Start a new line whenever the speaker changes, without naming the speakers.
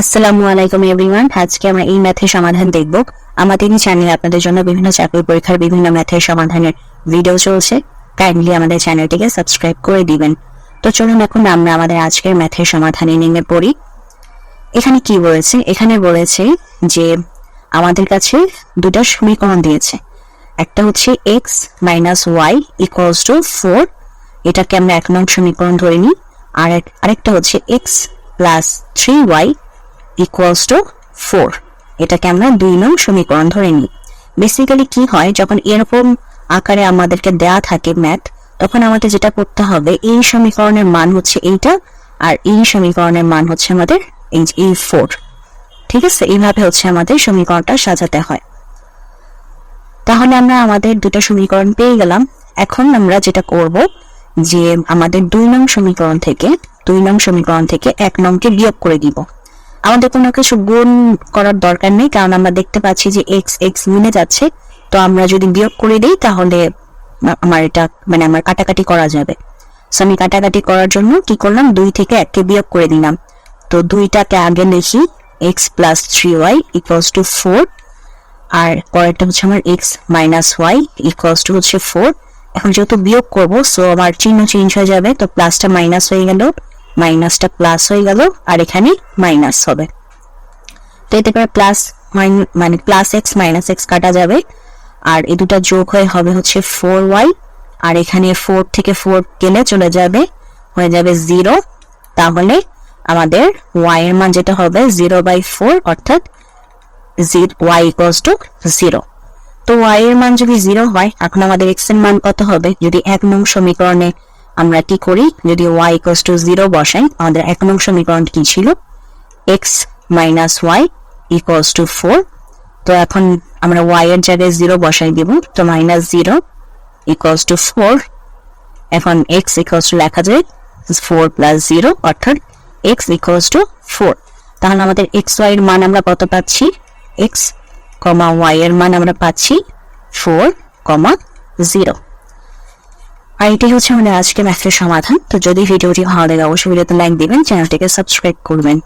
আসসালামু আলাইকুম এভরিওয়ান। আজকে আমরা এই ম্যাথের সমাধান দেখব। আমাদের এই চ্যানেলে আপনাদের জন্য বিভিন্ন চাকরি পরীক্ষার বিভিন্ন ম্যাথের সমাধানের ভিডিও চলছে। কাইন্ডলি আমাদের চ্যানেলটিকে সাবস্ক্রাইব করে দিবেন। তো চলুন এখন আমরা আমাদের আজকের ম্যাথের সমাধানে নেমে পড়ি। এখানে কি বলেছে? এখানে বলেছে যে আমাদের কাছে দুটো সমীকরণ দিয়েছে। একটা হচ্ছে x minus y equals to four এটাকে আমরা এক নং সমীকরণ ধরে নিই আর আরেকটা হচ্ছে x plus three y equals to four এটাকে আমরা দুই নং সমীকরণ ধরে নিই। বেসিক্যালি কি হয়, যখন এরকম আকারে আমাদেরকে দেয়া থাকে ম্যাথ তখন আমাদের যেটা করতে হবে, এই সমীকরণের মান হচ্ছে এইটা, আর এই সমীকরণের মান হচ্ছে আমাদের এই এই ফোর ঠিক আছে? এইভাবে হচ্ছে আমাদের সমীকরণটা সাজাতে হয়। তাহলে আমরা আমাদের দুটো সমীকরণ পেয়ে গেলাম। এখন আমরা যেটা করব, যে আমাদের দুই নং সমীকরণ থেকে, দুই নং সমীকরণ থেকে এক নংকে বিয়োগ করে দিব। আমাদের কোনো কিছু গুণ করার দরকার নেই, কারণ আমরা দেখতে পাচ্ছি যে এক্স এক্স মিলে যাচ্ছে। তো আমরা যদি বিয়োগ করে দিই, তাহলে আমার এটা মানে আমার কাটাকাটি করা যাবে। So, আমি কাটাকাটি করার জন্য কি করলাম? দুই থেকে এককে বিয়োগ করে দিলাম। তো দুইটাকে আগে লিখি x plus three y equals to four আর পরেরটা হচ্ছে আমার x minus y equals to হচ্ছে ফোর এখন যেহেতু বিয়োগ করব সো আমার চিহ্ন চেঞ্জ হয়ে যাবে, তো প্লাসটা মাইনাস হয়ে গেল। মাইনাসটা প্লাস হয়ে গেল, আর এখানে মাইনাস হবে। তো এতে করে প্লাস মানে প্লাস এক্স মাইনাস এক্স কাটা যাবে, আর এই দুটা যোগ হয়ে হবে হচ্ছে ফোর ওয়াই আর এখানে ফোর থেকে ফোর গেলে চলে যাবে, হয়ে যাবে জিরো তাহলে আমাদের ওয়াই এর মান যেটা হবে জিরো বাই ফোর অর্থাৎ ওয়াই ইকুয়ালস টু জিরো তো ওয়াই এর মান যদি জিরো হয়, এখন আমাদের এক্সের মান কত হবে? যদি এক নং সমীকরণে আমরা কি করি? যদি ওয়াই ইকুয়ালস টু জিরো বসাই, আমাদের এক নং সমীকরণ কি ছিল? X minus y equals to four তো এখন আমরা ওয়াই এর জায়গায় জিরো বসাই দিব। তো minus zero equals to four এখন এক্স ইকুয়ালস টু লেখা যায় ফোর প্লাস জিরো অর্থাৎ এক্স ইকুয়ালস টু ফোর তাহলে আমাদের এক্স ওয়াই এর মান আমরা কত পাচ্ছি? এক্স কমা ওয়াই এর মান আমরা পাচ্ছি ফোর কমা জিরো আর এটাই হচ্ছে আমাদের আজকে ম্যাথের সমাধান। তো যদি ভিডিওটি ভালো লাগে, অবশ্যই ভিডিওতে লাইক দিবেন, চ্যানেলটিকে সাবস্ক্রাইব করবেন।